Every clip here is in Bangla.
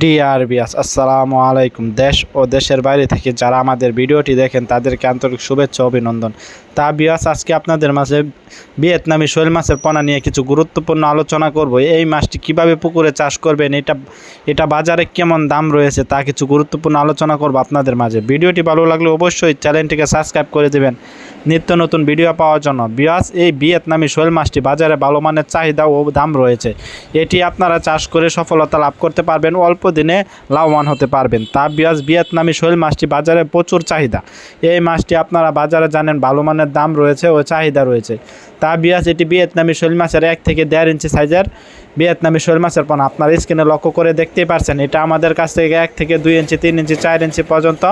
ডিআরবিএস আসসালামু আলাইকুম। দেশ ও দেশের বাইরে থেকে যারা আমাদের ভিডিওটি দেখেন, তাদেরকে আন্তরিক শুভেচ্ছা অভিনন্দন। তা বিয়াস আজকে আপনাদের মাঝে ভিয়েতনামি শৈল মাছের পোনা নিয়ে কিছু গুরুত্বপূর্ণ আলোচনা করব। এই মাছটি কীভাবে পুকুরে চাষ করবেন, এটা এটা বাজারে কেমন দাম রয়েছে তা কিছু গুরুত্বপূর্ণ আলোচনা করব আপনাদের মাঝে। ভিডিওটি ভালো লাগলে অবশ্যই চ্যানেলটিকে সাবস্ক্রাইব করে দেবেন। নিত্য নতুন ভিডিও পাওয়ার জন্য। বিয়াস, এই ভিয়েতনামি শৈল মাছটি বাজারে ভালো মানের চাহিদা ও দাম রয়েছে। এটি আপনারা চাষ করে সফলতা লাভ করতে পারবেন, অল্প দিনে লাভবান হতে পারবেন। তা বিয়াস, ভিয়েতনামি শৈল মাছটি বাজারে প্রচুর চাহিদা। এই মাছটি আপনারা বাজারে জানেন, ভালো মানের দাম রয়েছে ও চাহিদা রয়েছে। তা বিয়াস এটি ভিয়েতনামি শৈল মাছের এক থেকে দেড় ইঞ্চি সাইজের ভিয়েতনামি শৈল মাছের পণ আপনার স্ক্রিনে লক্ষ্য করে দেখতেই পারছেন, এটা আমাদের কাছ থেকে এক থেকে দুই ইঞ্চি, তিন ইঞ্চি, চার ইঞ্চি পর্যন্ত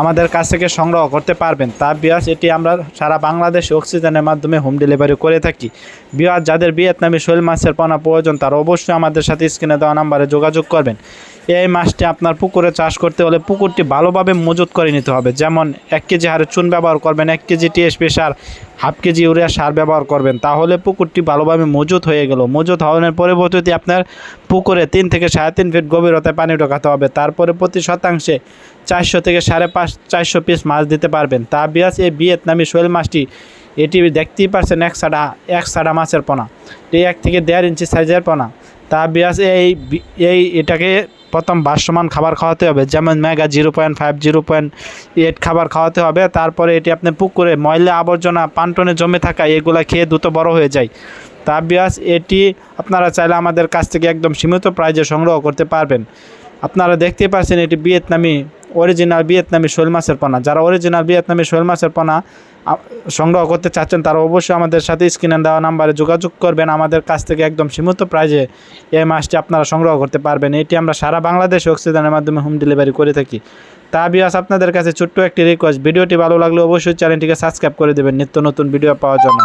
আমাদের কাছ থেকে সংগ্রহ করতে পারবেন। তা বিয়াস এটি আমরা সারা বাংলাদেশে অক্সিজেনের মাধ্যমে হোম ডেলিভারি করে থাকি। বিয়াস যাদের ভিয়েতনামি শৈল মাছের পোনা প্রয়োজন, তারা অবশ্যই আমাদের সাথে স্ক্রিনে দেওয়া নাম্বারে যোগাযোগ করবেন। এই মাছটি আপনার পুকুরে চাষ করতে হলে পুকুরটি ভালোভাবে মজুত করে নিতে হবে। যেমন এক কেজি হারে চুন ব্যবহার করবেন, এক কেজি টিএসপি সার, হাফ কেজি ইউরিয়া সার ব্যবহার করবেন। তাহলে পুকুরটি ভালোভাবে মজুত হয়ে গেল। মজুত হওয়ার পরবর্তীতে আপনার পুকুরে তিন থেকে সাড়ে তিন ফিট গভীরতায় পানি ঢোকাতে হবে। তারপরে প্রতি শতাংশে চারশো থেকে সাড়ে পাঁচ, চারশো পিস মাছ দিতে পারবেন। তা বিয়াস এই ভিয়েতনামি শৈল মাছটি, এটি দেখতেই পারছেন এক সাডা এক সাডা মাছের পোনা। এই এক থেকে দেড় ইঞ্চি সাইজের পোনা। তা বিয়াস এই এই এটাকে প্রথম ভাসমান খাবার খাওয়াতে হবে, যেমন mega zero point five, zero point eight খাবার খাওয়াতে হবে। তারপরে এটি আপনি পুকুরে ময়লা আবর্জনা, পান্টনে জমে থাকা এগুলো খেয়ে দ্রুত বড় হয়ে যায়। তা বিয়াস, এটি আপনারা চাইলে আমাদের কাছ থেকে একদম সীমিত প্রাইজে সংগ্রহ করতে পারবেন। আপনারা দেখতে পাচ্ছেন এটি ভিয়েতনামি অরিজিনাল ভিয়েতনামি শোল মাছের পানা। যারা অরিজিনাল ভিয়েতনামি শোল মাছের পোনা সংগ্রহ করতে চাচ্ছেন, তারা অবশ্যই আমাদের সাথে স্ক্রিনে দেওয়া নাম্বারে যোগাযোগ করবেন। আমাদের কাছ থেকে একদম সীমিত প্রাইজে এই মাছটি আপনারা সংগ্রহ করতে পারবেন। এটি আমরা সারা বাংলাদেশে অক্সিজেনের মাধ্যমে হোম ডেলিভারি করে থাকি। তা বিয়াস আপনাদের কাছে ছোট্ট একটি রিকোয়েস্ট ভিডিওটি ভালো লাগলে অবশ্যই চ্যানেলটিকে সাবস্ক্রাইব করে দেবেন। নিত্য নতুন ভিডিও পাওয়ার জন্য।